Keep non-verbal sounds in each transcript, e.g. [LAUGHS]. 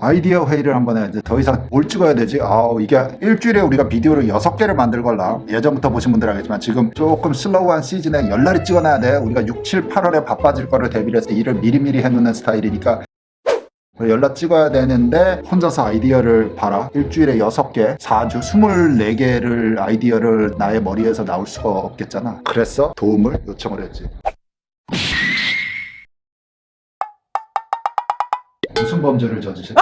아이디어 회의를 한번 해야지 더 이상 뭘 찍어야 되지? 아 이게 일주일에 우리가 비디오를 여섯 개를 만들 걸라. 예전부터 보신 분들 알겠지만 지금 조금 슬로우한 시즌에 열날이 찍어놔야 돼. 우리가 6, 7, 8월에 바빠질 거를 대비를 해서 일을 미리미리 해놓는 스타일이니까. 연락 찍어야 되는데 혼자서 아이디어를 봐라. 일주일에 6개 4주 24개를 아이디어를 나의 머리에서 나올 수가 없겠잖아. 그래서 도움을 요청을 했지 무슨 범죄를 저지셨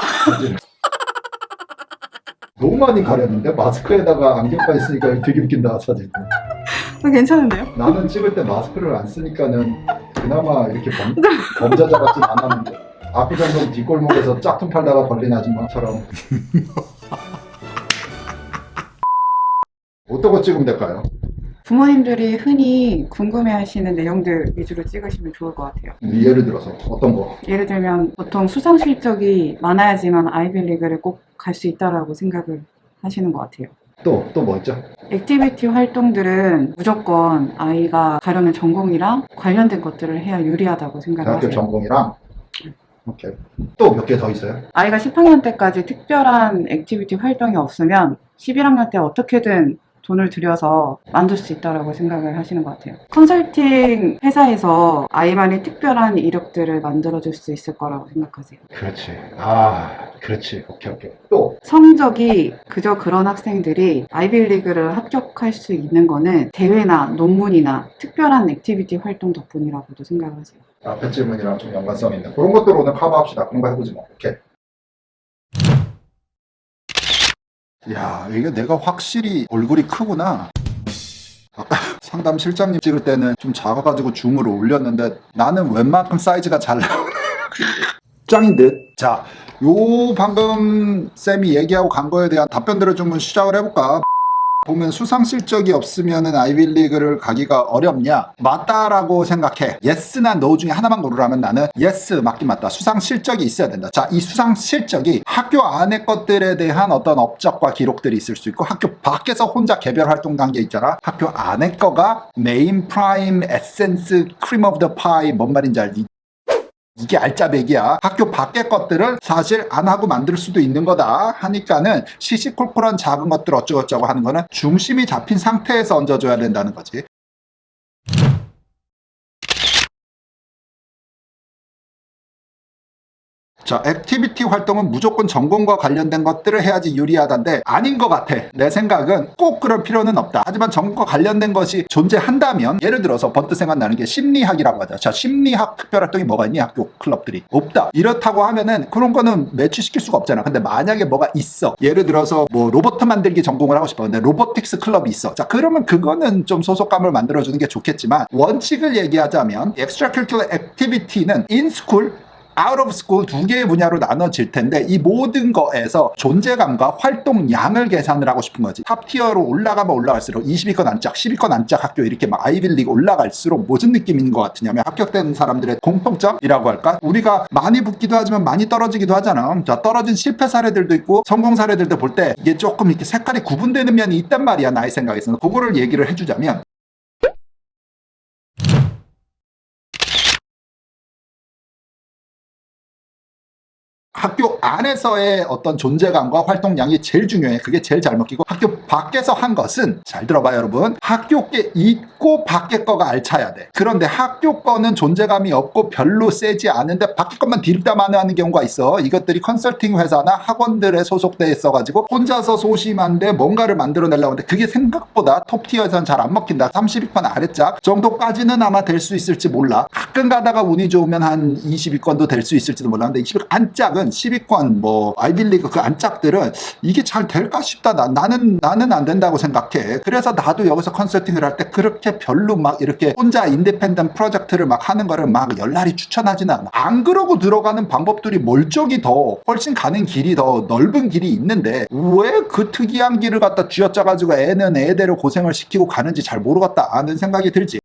너무 많이 가렸는데 마스크에다가 안경까지 쓰니까 되게 웃긴다 사진. 어, 괜찮은데요? 나는 찍을 때 마스크를 안 쓰니까는 그나마 이렇게 범, 범죄자 같진 않았는데. 압구정동 뒷골목에서 짝퉁 팔다가 걸린 아줌마처럼. [LAUGHS] 어떤 거 찍으면 될까요? 부모님들이 흔히 궁금해하시는 내용들 위주로 찍으시면 좋을 것 같아요. 예를 들어서 어떤 거? 예를 들면 보통 수상 실적이 많아야지만 아이빌리그를 꼭 갈 수 있다라고 생각을 하시는 것 같아요. 또 또 뭐 있죠? 액티비티 활동들은 무조건 아이가 가려는 전공이랑 관련된 것들을 해야 유리하다고 생각을 대학교 하세요. 전공이랑 오케이 또 몇 개 더 있어요? 아이가 10학년 때까지 특별한 액티비티 활동이 없으면 11학년 때 어떻게든 돈을 들여서 만들 수 있다라고 생각을 하시는 것 같아요. 컨설팅 회사에서 아이만의 특별한 이력들을 만들어줄 수 있을 거라고 생각하세요. 그렇지. 아 그렇지. 오케이 오케이. 또? 성적이 그저 그런 학생들이 아이빌리그를 합격할 수 있는 거는 대회나 논문이나 특별한 액티비티 활동 덕분이라고도 생각을 하세요. 앞에 질문이랑 좀 연관성 있는 그런 것들 오늘 커버합시다. 그런 거 해보지 뭐. 오케이 야 이게 내가 확실히 얼굴이 크구나. 아까 [LAUGHS] 상담 실장님 찍을 때는 좀 작아가지고 줌으로 올렸는데 나는 웬만큼 사이즈가 잘 나오네. [LAUGHS] 짱인 듯 자 요 방금 쌤이 얘기하고 간 거에 대한 답변들을 좀 시작을 해볼까 보면 수상 실적이 없으면은 아이빌리그를 가기가 어렵냐? 맞다라고 생각해. 예스나 노 중에 하나만 고르라면 나는 예스 맞긴 맞다. 수상 실적이 있어야 된다. 자, 이 수상 실적이 학교 안의 것들에 대한 어떤 업적과 기록들이 있을 수 있고 학교 밖에서 혼자 개별 활동 단계 있잖아. 학교 안의 거가 메인 프라임 에센스 크림 오브 더 파이 뭔 말인지 알지? 이게 알짜배기야. 학교 밖의 것들을 사실 안 하고 만들 수도 있는 거다 하니까는 시시콜콜한 작은 것들 어쩌고저쩌고 하는 거는 중심이 잡힌 상태에서 얹어줘야 된다는 거지. 자, 액티비티 활동은 무조건 전공과 관련된 것들을 해야지 유리하다인데 아닌 것 같아. 내 생각은 꼭 그럴 필요는 없다. 하지만 전공과 관련된 것이 존재한다면 예를 들어서 번뜩 생각나는 게 심리학이라고 하자. 자, 심리학 특별 활동이 뭐가 있니? 학교 클럽들이 없다. 이렇다고 하면은 그런 거는 매치시킬 수가 없잖아. 근데 만약에 뭐가 있어. 예를 들어서 뭐 로봇 만들기 전공을 하고 싶어. 근데 로보틱스 클럽이 있어. 자, 그러면 그거는 좀 소속감을 만들어주는 게 좋겠지만 원칙을 얘기하자면 엑스트라큐리큘러 액티비티는 인스쿨 out of school 두 개의 분야로 나눠질 텐데 이 모든 거에서 존재감과 활동량을 계산을 하고 싶은 거지. 탑티어로 올라가면 올라갈수록 20위권 안짝 10위권 안짝 학교 이렇게 막 아이빌리그 올라갈수록 무슨 느낌인 것 같으냐면 합격된 사람들의 공통점이라고 할까? 우리가 많이 붙기도 하지만 많이 떨어지기도 하잖아. 자 떨어진 실패 사례들도 있고 성공 사례들도 볼 때 이게 조금 이렇게 색깔이 구분되는 면이 있단 말이야 나의 생각에서는. 그거를 얘기를 해주자면 학교 안에서의 어떤 존재감과 활동량이 제일 중요해. 그게 제일 잘 먹히고 학교 밖에서 한 것은 잘 들어봐 여러분. 학교 게 있고 밖에 거가 알차야 돼. 그런데 학교 거는 존재감이 없고 별로 세지 않은데 밖에 것만 딜담하는 하는 경우가 있어. 이것들이 컨설팅 회사나 학원들에 소속돼 있어가지고 혼자서 소심한데 뭔가를 만들어내려고 하는데 그게 생각보다 톱티어에서는 잘 안 먹힌다. 30위권 아래짝 정도까지는 아마 될 수 있을지 몰라. 가끔 가다가 운이 좋으면 한 20위권도 될 수 있을지도 몰라. 근데 20위권 안짝은 10위권 뭐 아이빌리그 그 안짝들은 이게 잘 될까 싶다. 나, 나는 나는 안 된다고 생각해. 그래서 나도 여기서 컨설팅을 할 때 그렇게 별로 막 이렇게 혼자 인디펜던 프로젝트를 막 하는 거를 막 열날이 추천하지는 않아. 안 그러고 들어가는 방법들이 멀쩡히 더 훨씬 가는 길이 더 넓은 길이 있는데 왜 그 특이한 길을 갖다 쥐어짜가지고 애는 애대로 고생을 시키고 가는지 잘 모르겠다 하는 생각이 들지.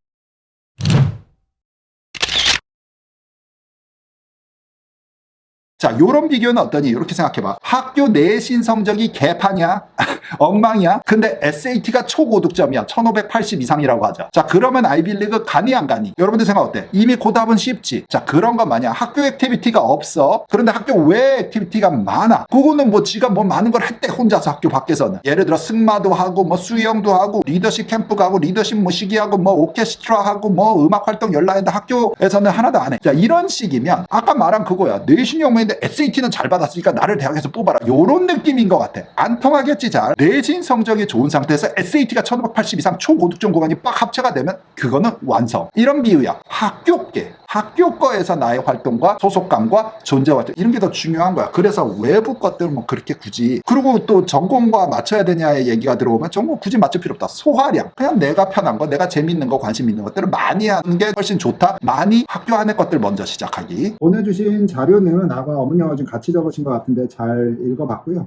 자, 요런 비교는 어떠니? 이렇게 생각해봐. 학교 내신 성적이 개판이야? [LAUGHS] 엉망이야? 근데 SAT가 초고득점이야. 1580 이상이라고 하자. 자, 그러면 아이빌리그 가니 안 가니? 여러분들 생각 어때? 이미 고답은 쉽지. 자, 그런 거 마냥 학교 액티비티가 없어. 그런데 학교 외 액티비티가 많아. 그거는 뭐 지가 뭐 많은 걸 했대 혼자서 학교 밖에서는. 예를 들어 승마도 하고 뭐 수영도 하고 리더십 캠프 가고 리더십 모시기 하고 뭐 오케스트라 하고 뭐 음악 활동 열라 했는데 학교에서는 하나도 안 해. 자, 이런 식이면 아까 말한 그거야. 내신 영문인데 SAT는 잘 받았으니까 나를 대학에서 뽑아라. 요런 느낌인 것 같아. 안 통하겠지 잘. 내신 성적이 좋은 상태에서 SAT가 1580 이상 초고득점 구간이 빡 합체가 되면 그거는 완성. 이런 비유야. 학교계. 학교 거에서 나의 활동과 소속감과 존재 활동 이런 게 더 중요한 거야. 그래서 외부 것들 뭐 그렇게 굳이 그리고 또 전공과 맞춰야 되냐의 얘기가 들어오면 전공 굳이 맞출 필요 없다. 소화량 그냥 내가 편한 거, 내가 재밌는 거, 관심 있는 것들을 많이 하는 게 훨씬 좋다. 많이 학교 안의 것들 먼저 시작하기. 보내주신 자료는 아마 어머니와 좀 같이 적으신 것 같은데 잘 읽어봤고요.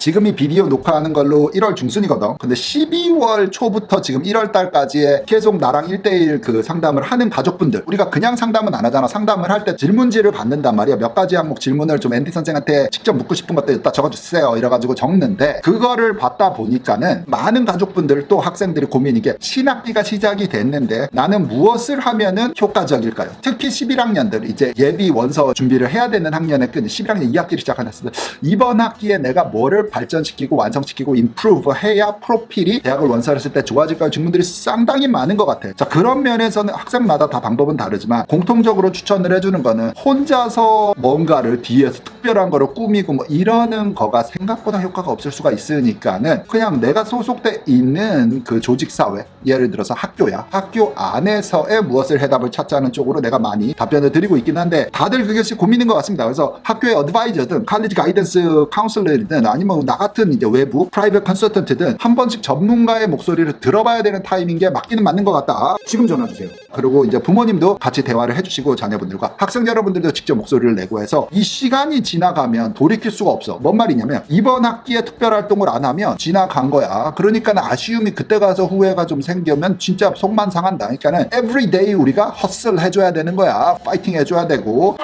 지금 이 비디오 녹화하는 걸로 1월 중순이거든. 근데 12월 초부터 지금 1월 달까지에 계속 나랑 1대1 그 상담을 하는 가족분들. 우리가 그냥 상담은 안 하잖아. 상담을 할 때 질문지를 받는단 말이야. 몇 가지 항목 질문을 좀 앤디 선생한테 직접 묻고 싶은 것들 일단 적어주세요. 이래가지고 적는데 그거를 받다 보니까는 많은 가족분들 또 학생들이 고민이 게 신학기가 시작이 됐는데 나는 무엇을 하면은 효과적일까요? 특히 11학년들 이제 예비 원서 준비를 해야 되는 학년에 끝 11학년 2학기를 시작하셨을 때 이번 학기에 내가 뭐를 발전시키고 완성시키고 임프루브 해야 프로필이 대학을 원서를 쓸때 좋아질까요? 질문들이 상당히 많은 것 같아. 자 그런 면에서는 학생마다 다 방법은 다르지만 공통적으로 추천을 해주는 거는 혼자서 뭔가를 뒤에서 특별한 거를 꾸미고 뭐 이러는 거가 생각보다 효과가 없을 수가 있으니까는 그냥 내가 소속돼 있는 그 조직 사회 예를 들어서 학교야 학교 안에서의 무엇을 해답을 찾자는 쪽으로 내가 많이 답변을 드리고 있긴 한데 다들 그것이 고민인 것 같습니다. 그래서 학교의 어드바이저든 칼리지 가이던스 카운슬러든 아니면 나 같은 이제 외부 프라이빗 컨설턴트든 한 번씩 전문가의 목소리를 들어봐야 되는 타임인 게 맞기는 맞는 것 같다. 지금 전화 주세요. 그리고 이제 부모님도 같이 대화를 해주시고 자녀분들과 학생 여러분들도 직접 목소리를 내고 해서 이 시간이 지나가면 돌이킬 수가 없어. 뭔 말이냐면 이번 학기에 특별 활동을 안 하면 지나간 거야. 그러니까 아쉬움이 그때 가서 후회가 좀 생기면 진짜 속만 상한다. 그러니까는 everyday 우리가 헛슬 해줘야 되는 거야. 파이팅 해줘야 되고.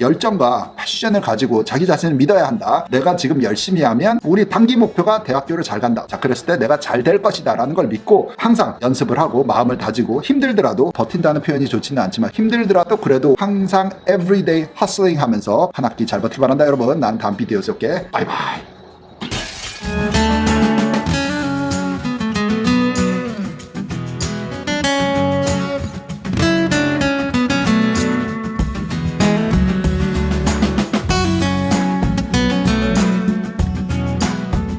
열정과 패션을 가지고 자기 자신을 믿어야 한다. 내가 지금 열심히 하면 우리 단기 목표가 대학교를 잘 간다. 자, 그랬을 때 내가 잘 될 것이다. 라는 걸 믿고 항상 연습을 하고 마음을 다지고 힘들더라도 버틴다는 표현이 좋지는 않지만 힘들더라도 그래도 항상 everyday hustling 하면서 한 학기 잘 버티기 바란다. 여러분, 난 비디오에서 올게. 바이바이.